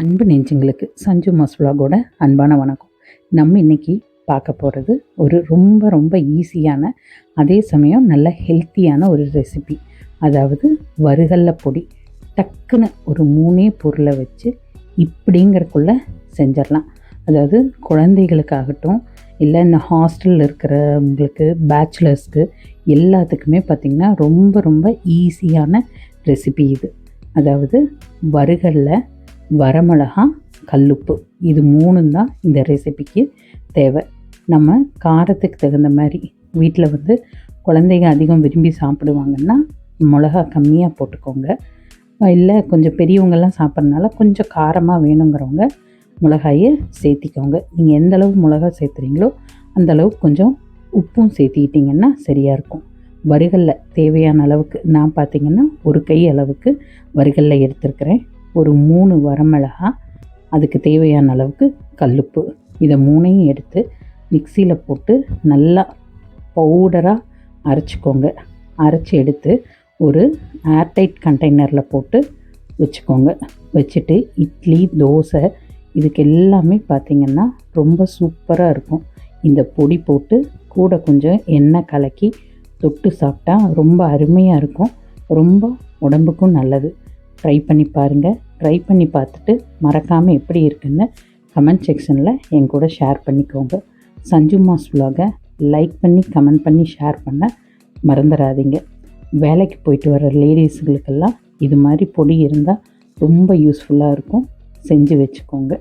அன்பு நெஞ்சங்களுக்கு சஞ்சு மாஸ் அன்பான வணக்கம். நம்ம இன்னைக்கு பார்க்க போகிறது ஒரு ரொம்ப ரொம்ப ஈஸியான அதே சமயம் நல்ல ஹெல்த்தியான ஒரு ரெசிபி அதாவது வறுகல்ல பொடி. டக்குன்னு ஒரு மூணே பொருளை வச்சு இப்படிங்கிறக்குள்ள செஞ்சிடலாம். அதாவது குழந்தைகளுக்காகட்டும் இல்லை இந்த ஹாஸ்டலில் இருக்கிறவங்களுக்கு பேச்சுலர்ஸ்க்கு எல்லாத்துக்குமே பார்த்திங்கன்னா ரொம்ப ரொம்ப ஈஸியான ரெசிபி இது. அதாவது வறுகல்ல வரமிளகா கல்லுப்பு. இது மூணும் தான் இந்த ரெசிபிக்கு தேவை. நம்ம காரத்துக்கு தகுந்த மாதிரி வீட்டில் வந்து குழந்தைங்க அதிகம் விரும்பி சாப்பிடுவாங்கன்னா மிளகா கம்மியாக போட்டுக்கோங்க. இல்லை கொஞ்சம் பெரியவங்கெல்லாம் சாப்பிட்றதுனால கொஞ்சம் காரமாக வேணுங்கிறவங்க மிளகாயை சேர்த்திக்கோங்க. நீங்கள் எந்த அளவு மிளகா சேர்த்துறீங்களோ அந்த அளவுக்கு கொஞ்சம் உப்பும் சேர்த்திக்கிட்டிங்கன்னா சரியாக இருக்கும். வறுகல்ல தேவையான அளவுக்கு நான் பார்த்தீங்கன்னா ஒரு கை அளவுக்கு வறுகல்ல எடுத்துருக்கிறேன். ஒரு மூணு வரமிளகா அதுக்கு தேவையான அளவுக்கு கல்லுப்பு. இதை மூணையும் எடுத்து மிக்சியில் போட்டு நல்லா பவுடராக அரைச்சிக்கோங்க. அரைச்சி எடுத்து ஒரு ஏர்டைட் கண்டெய்னரில் போட்டு வச்சுக்கோங்க. வச்சுட்டு இட்லி தோசை இதுக்கு எல்லாமே பார்த்திங்கன்னா ரொம்ப சூப்பராக இருக்கும். இந்த பொடி போட்டு கூட கொஞ்சம் எண்ணெய் கலக்கி தொட்டு சாப்பிட்டா ரொம்ப அருமையாக இருக்கும். ரொம்ப உடம்புக்கும் நல்லது. ட்ரை பண்ணி பாருங்கள் ட்ரை பண்ணி பார்த்துட்டு மறக்காமல் எப்படி இருக்குன்னு கமெண்ட் செக்ஷனில் என் கூட ஷேர் பண்ணிக்கோங்க. சஞ்சு மாஸ் vlog-அ லைக் பண்ணி கமெண்ட் பண்ணி ஷேர் பண்ண மறந்துடாதீங்க. வேலைக்கு போயிட்டு வர லேடிஸுகளுக்கெல்லாம் இது மாதிரி பொடி இருந்தால் ரொம்ப யூஸ்ஃபுல்லாக இருக்கும். செஞ்சு வச்சுக்கோங்க.